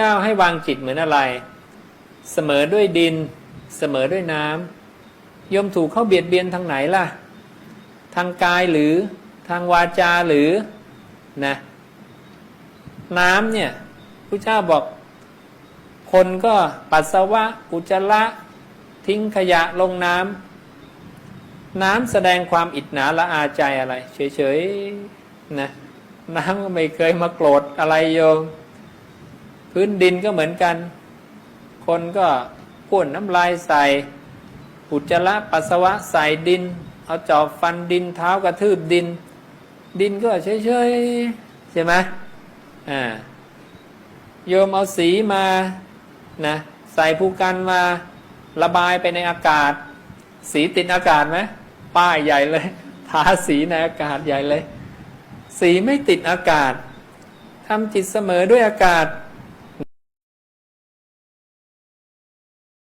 เจ้าให้วางจิตเหมือนอะไร เสมอด้วยดิน เสมอด้วยน้ำโยมถูกเข้าเบียดเบียนทางไหนล่ะ ทางกายหรือทางวาจาหรือนะน้ำเนี่ยพระเจ้าบอก คนก็ปัสสาวะอุจจาระทิ้งขยะลงน้ำน้ำแสดงความอิจฉาละอาใจอะไร เฉยๆนะน้ำก็ไม่เคยมาโกรธอะไรโยม พื้นดินก็เหมือนกัน คนก็พ่นน้ำลายใส่อุจจาระปัสสาวะใส่ดิน เอาจอบฟันดินเท้ากระทืบดิน ดินก็เฉยๆใช่ไหมอ่าโยมเอาสีมานะใส่ภูกันมาระบายไปในอากาศ สีติดอากาศไหมป้ายใหญ่เลยทาสีในอากาศใหญ่เลย สีไม่ติดอากาศทำจิตเสมอด้วยอากาศ